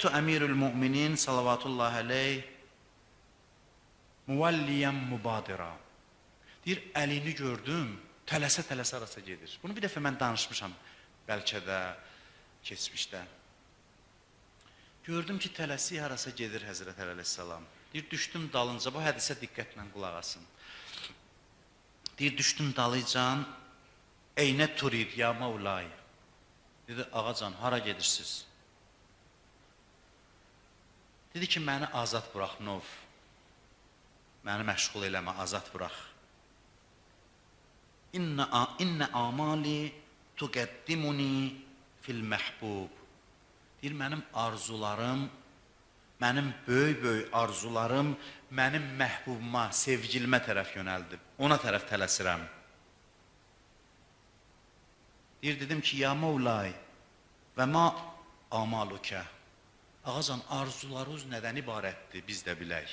Rəəytu əmirül müminin salavatullah əleyh muvalliyən mübadira. Deyir, əlini gördüm, tələsə-tələsə arasa gedir. Bunu bir dəfə mən danışmışam, bəlkə də keçmişdə. Gördüm ki, tələsi harasa gedir Həzrət Əli əleyhissalam. Deyir, düşdüm dalınca, bu hədisə diqqətlə qulaq asın. Deyir, düşdüm dalıcan, eynə turid ya Mevlay. Dedi, ağacan, hara gedirsiniz? Dedi ki, məni azad burax, nov. Məni məşğul eləmə, azad burax. İnnə, innə amali tuqəddimuni fil məhbub. Deyir, mənim arzularım, mənim böyük-böyük arzularım mənim məhbubuma, sevgilimə tərəf yönəldib. Ona tərəf tələsirəm. Deyir, dedim ki, ya Mevlay və ma amalukə. Ağacan, arzularınız nədən ibarətdir, biz də bilək.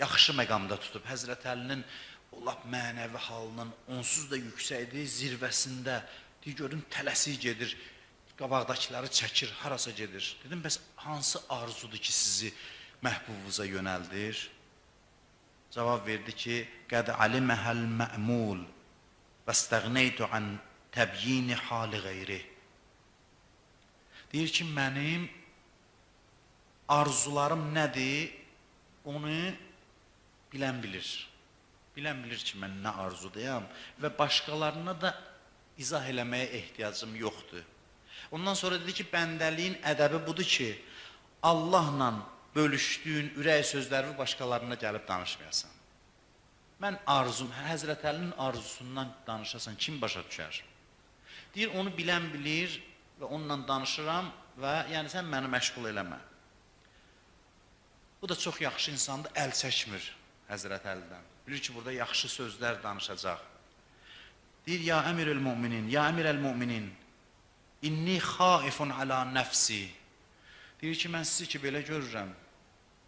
Yaxşı məqamda tutub Həzrət Əlinin o lap mənəvi halının onsuz da yüksəkdir, zirvəsində. Deyir, görün tələsik gedir, qabaqdakiləri çəkir, harasa gedir. Dedim, bəs hansı arzudur ki, sizi məhbubunuza yönəldir? Cavab verdi ki, qəd aliməhəl mə'mul və stəğneytu an təbyini hali qeyri. Deyir ki, mənim arzularım nədir, onu bilən bilir. Bilən bilir ki, mən nə arzudayam və başqalarına da izah eləməyə ehtiyacım yoxdur. Ondan sonra dedi ki, bəndəliyin ədəbi budur ki, Allahla bölüşdüyün ürək sözləri başqalarına gəlib danışmayasan. Mən arzum, Həzrət Əlinin arzusundan danışasan, kim başa düşər? Deyir, onu bilən bilir və onunla danışıram və yəni sən məni məşğul eləmə. Bu da çox yaxşı insandır, əl çəkmir Həzrət Əlidən. Bilir ki, burada yaxşı sözlər danışacaq. Deyir, ya əmirül müminin, ya əmirəl müminin, inni xaifun ala nəfsi. Deyir ki, mən sizi ki, belə görürəm,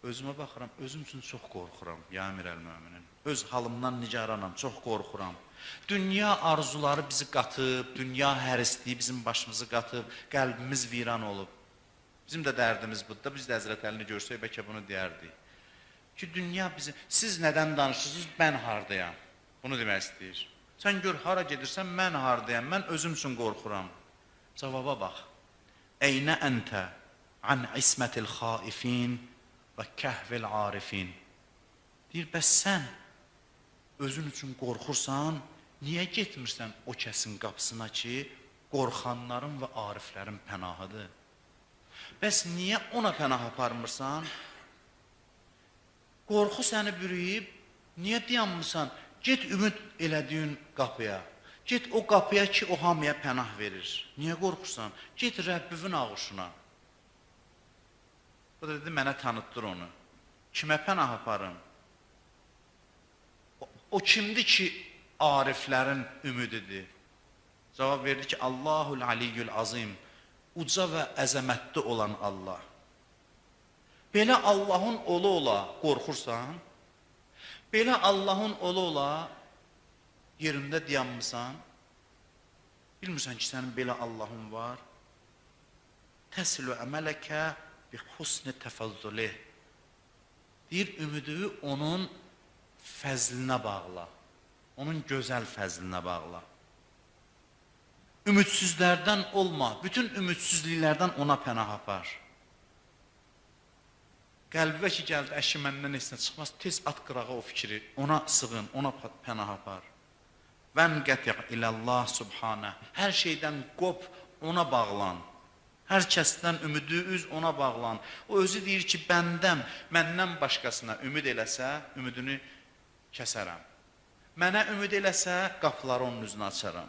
özümə baxıram, özüm üçün çox qorxuram, ya əmirəl müminin. Öz halımdan nigaranam, çox qorxuram. Dünya arzuları bizi qatıb, dünya hərisliyi bizim başımızı qatıb, qəlbimiz viran olub. Bizim də dərdimiz budur da, biz də Həzrət Əlini görsək, bəlkə bunu deyərdik. Ki, dünya bizi, siz nədən danışırsınız, mən hardayam. Bunu demək istəyir. Sən gör, hara gedirsən, mən hardayam, mən özüm üçün qorxuram. Cavaba bax. Eynə əntə an ismətil xaifin və kəhvil arifin. Deyir, bəs sən özün üçün qorxursan, niyə getmirsən o kəsin qapısına ki, qorxanların və ariflərin pənahıdır? Bəs niyə ona pənah aparmırsan? Qorxu səni bürüyüb, niyə dayanmırsan? Get ümid elədiyin qapıya. Get o qapıya ki, o hamıya pənah verir. Niyə qorxursan? Get Rəbbivin ağuşuna. O da dedi, mənə tanıtdır onu. Kimə pənah aparım? O, o kimdir ki, ariflərin ümididir? Cavab verdi ki, Allahul Aliyyül Azim, uca və əzəmətli olan Allah. Belə Allahın olu ola qorxursan, belə Allahın olu ola yerində dayanmısan, bilmirsən ki, sənin belə Allahın var. Təsilü əmələkə bi husni təfəzzülü. Deyir, ümidi onun fəzlinə bağla. Onun gözəl fəzlinə bağla. Ümidsizlərdən olma. Bütün ümidsizliklərdən ona pənah apar. Qəlbivə ki, gəldi, əşi məndən heç nə çıxmaz, tez at qırağa o fikri, ona sığın, ona pənah apar. Vən qətiq iləllah subhanə. Hər şeydən qop, ona bağlan. Hər kəsdən ümidi üz ona bağlan. O özü deyir ki, bəndəm məndən başqasına ümid eləsə, ümidini kəsərəm. Mənə ümid eləsə, qapıları onun üzünə açaram.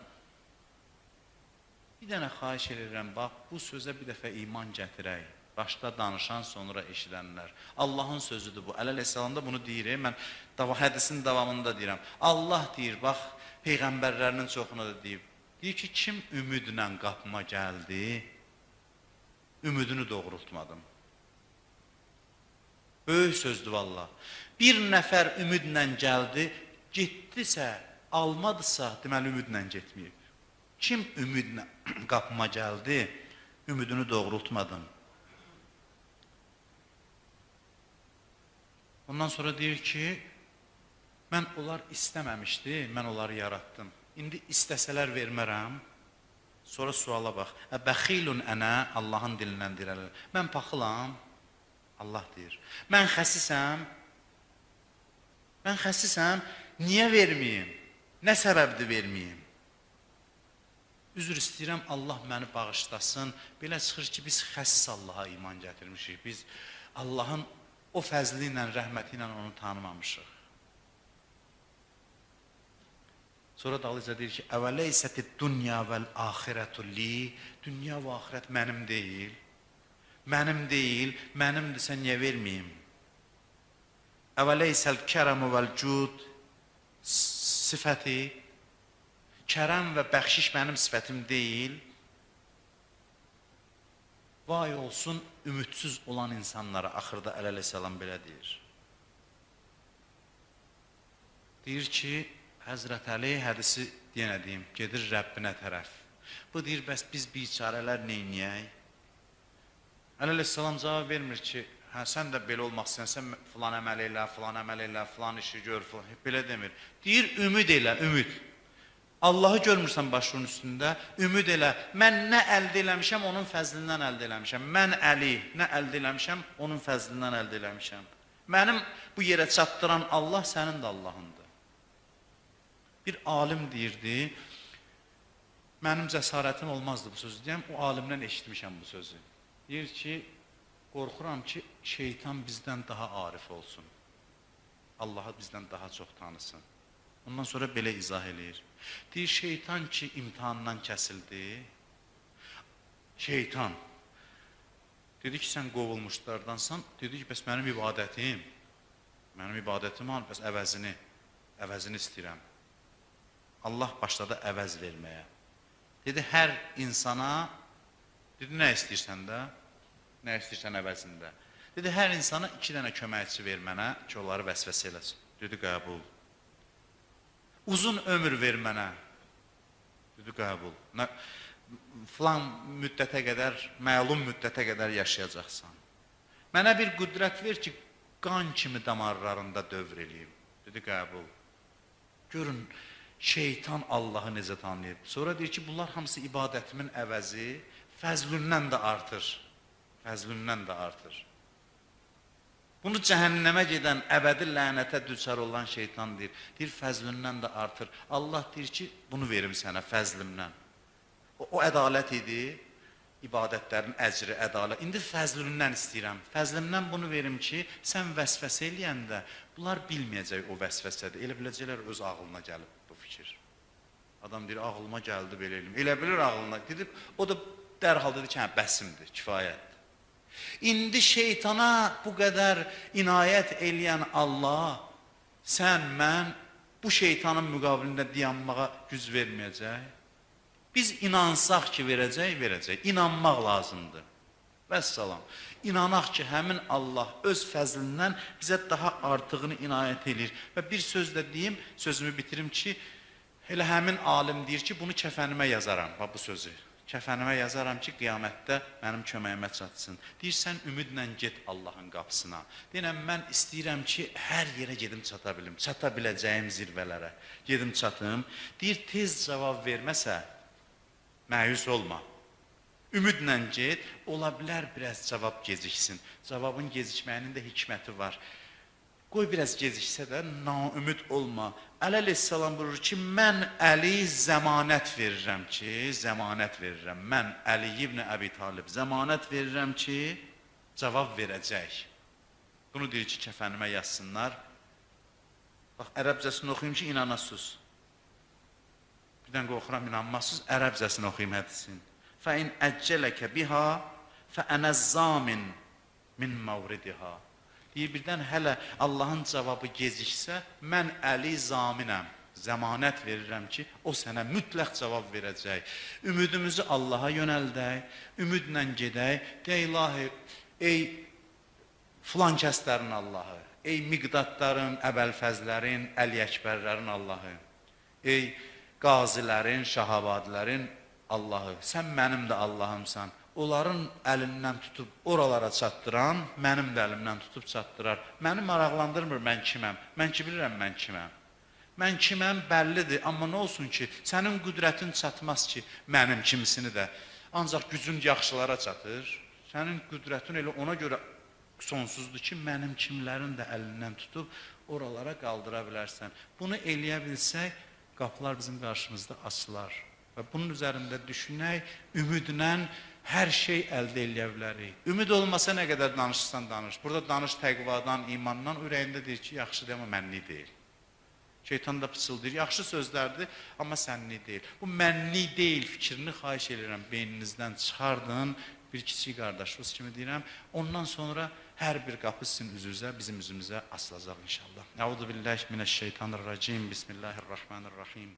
Bir dənə xahiş edirəm, bax, bu sözə bir dəfə iman gətirək. Başda danışan, sonra eşidənlər. Allahın sözüdür bu. Əleyhissalam da bunu deyir. Mən dava, hədisin davamında deyirəm. Allah deyir, bax, peyğəmbərlərinin çoxuna da deyib. Deyir ki, kim ümidlə qapıma gəldi, ümidini doğrultmadım. Böyük sözdür valla. Bir nəfər ümidlə gəldi, getdisə, almadısa, deməli ümidlə getməyib. Kim ümidinə qapıma gəldi, ümidini doğrultmadım. Ondan sonra deyir ki, mən onlar istəməmişdi, mən onları yaratdım. İndi istəsələr vermərəm. Sonra suala bax. Hə, Əbəxilun ənə Allahın dilindən dirəlir. Mən paxılam, Allah deyir. Mən xəsisəm, mən xəsisəm, niyə verməyim? Nə səbəbdir verməyim? Üzr istəyirəm, Allah məni bağışlasın. Belə çıxır ki, biz xəsis Allaha iman gətirmişik. Biz Allahın o fəzli ilə, rəhməti ilə onu tanımamışıq. Sonra dalıca deyir ki, "Əvələysətid dunya vəl axirətu li?" Dünya və axirət mənim deyil. Mənim deyil, mənimdirsə niyə verməyim? Əvələysəl kərəmu vəl cud sifəti Kərəm və bəxşiş mənim sifətim deyil. Vay olsun ümidsiz olan insanlara axırda əleyhissalam belə deyir. Deyir ki, Həzrət Əli hədisi yenə deyim, gedir Rəbbinə tərəf. Bu deyir, bəs biz biçarələr neyniyək? Əleyhissalam cavab vermir ki, hə sən də belə olmaq istəyirsən, filan əməl elə, filan əməl elə, filan işi gör, filan. Belə demir. Deyir, ümid elə, ümid. Allahı görmürsən başının üstündə, ümid elə. Mən nə əldə eləmişəm, onun fəzlindən əldə eləmişəm. Mən Əli nə əldə eləmişəm, onun fəzlindən əldə eləmişəm. Mənim bu yerə çatdıran Allah sənin də Allahındır. Bir alim deyirdi, mənim cəsarətim olmazdı bu sözü deyəm, o alimdən eşitmişəm bu sözü. Deyir ki, qorxuram ki, şeytan bizdən daha arif olsun. Allahı bizdən daha çox tanısın. Ondan sonra belə izah eləyir. Deyir, şeytan ki, imtihandan kəsildi. Şeytan. Dedi ki, sən qovulmuşlardansan. Dedi ki, bəs mənim ibadətim, mənim ibadətim al, bəs əvəzini, əvəzini istəyirəm. Allah başladı əvəz verməyə. Dedi, hər insana, dedi, nə istəyirsən də, nə istəyirsən əvəzində. Dedi, hər insana iki dənə köməkçi ver mənə ki, onları vəsvəsə eləsin. Dedi, qəbul. Uzun ömür ver mənə. Dedi, qəbul. Nə, filan müddətə qədər, məlum müddətə qədər yaşayacaqsan. Mənə bir qüdrət ver ki, qan kimi damarlarında dövr eləyim. Dedi, qəbul. Görün, şeytan Allahı necə tanıyıb. Sonra deyir ki, bunlar hamısı ibadətimin əvəzi, fəzlündən də artır. Fəzlündən də artır. Bunu cəhənnəmə gedən, əbədi lənətə düçar olan şeytan deyir. Deyir, fəzlindən də artır. Allah deyir ki, bunu verim sənə fəzlimdən. O, o ədalət idi, ibadətlərin əcri, ədalət. İndi fəzlindən istəyirəm. Fəzlimdən bunu verim ki, sən vəsvəsə eləyəndə bunlar bilməyəcək o vəsvəsədir. Elə biləcəklər öz ağlına gəlib bu fikir. Adam deyir, ağlıma gəldi belə eləyim. Elə bilir ağlına. Gedib, o da dərhal dedi ki, hə, bəsimdir, kifayətdir. İndi şeytana bu qədər inayət eləyən Allah, sən, mən bu şeytanın müqabilində dayanmağa güc verməyəcək. Biz inansaq ki, verəcək, verəcək. İnanmaq lazımdır. Vəssalam. İnanaq ki, həmin Allah öz fəzlindən bizə daha artığını inayət eləyir. Və bir söz də deyim, sözümü bitirim ki, elə həmin alim deyir ki, bunu kəfənimə yazaram, bax bu sözü. Kəfənimə yazaram ki, qiyamətdə mənim köməyimə çatsın. Deyirsən, ümidlə get Allahın qapısına. Deyirəm, mən istəyirəm ki, hər yerə gedim çata bilim, çata biləcəyim zirvələrə. Gedim çatım. Deyir, tez cavab verməsə, məyus olma. Ümidlə get, ola bilər biraz cavab geciksin. Cavabın gecikməyinin də hikməti var. Qoy biraz geciksə də naümid olma. Əli əleyhissalam buyurur ki, mən Əli zəmanət verirəm ki, zəmanət verirəm. Mən Əli ibn Əbi Talib zəmanət verirəm ki, cavab verəcək. Bunu deyir ki, kəfənimə yazsınlar. Bax, ərəbcəsini oxuyum ki, inanasınız. Birdən qorxuram, inanmazsınız. Ərəbcəsini oxuyum hədisin. Fə in əccələkə biha fə ənə zamin min mavridiha. Deyir, birdən hələ Allahın cavabı geciksə, mən Əli zaminəm, zəmanət verirəm ki, o sənə mütləq cavab verəcək. Ümidimizi Allaha yönəldək, ümidlə gedək. Deyə ilahi, ey filan kəslərin Allahı, ey miqdatların, əbəlfəzlərin, əli-əkbərlərin Allahı, ey qazilərin, şahabadilərin Allahı, sən mənim də Allahımsan. Onların əlindən tutub oralara çatdıran mənim də əlimdən tutub çatdırar. Məni maraqlandırmır mən kiməm. Mən ki bilirəm mən kiməm. Mən kiməm bəllidir, amma nə olsun ki, sənin qüdrətin çatmaz ki, mənim kimisini də. Ancaq gücün yaxşılara çatır. Sənin qüdrətin elə ona görə sonsuzdur ki, mənim kimlərin də əlindən tutub oralara qaldıra bilərsən. Bunu eləyə bilsək, qapılar bizim qarşımızda açılar. Və bunun üzərində düşünək, ümidlə hər şey əldə edə bilərik. Ümid olmasa nə qədər danışsan danış. Burada danış təqvadan, imandan, ürəyində deyir ki, yaxşıdır amma mənlik deyil. Şeytan da pıçıldayır. Yaxşı sözlərdir, amma sənlik deyil. Bu mənlik deyil fikrini xahiş edirəm beyninizdən çıxardın. Bir kiçik qardaşınız kimi deyirəm. Ondan sonra hər bir qapı sizin üzünüzə, bizim üzümüzə açılacaq inşallah. Əuzu billahi minəşşeytanirracim. Bismillahirrahmanirrahim.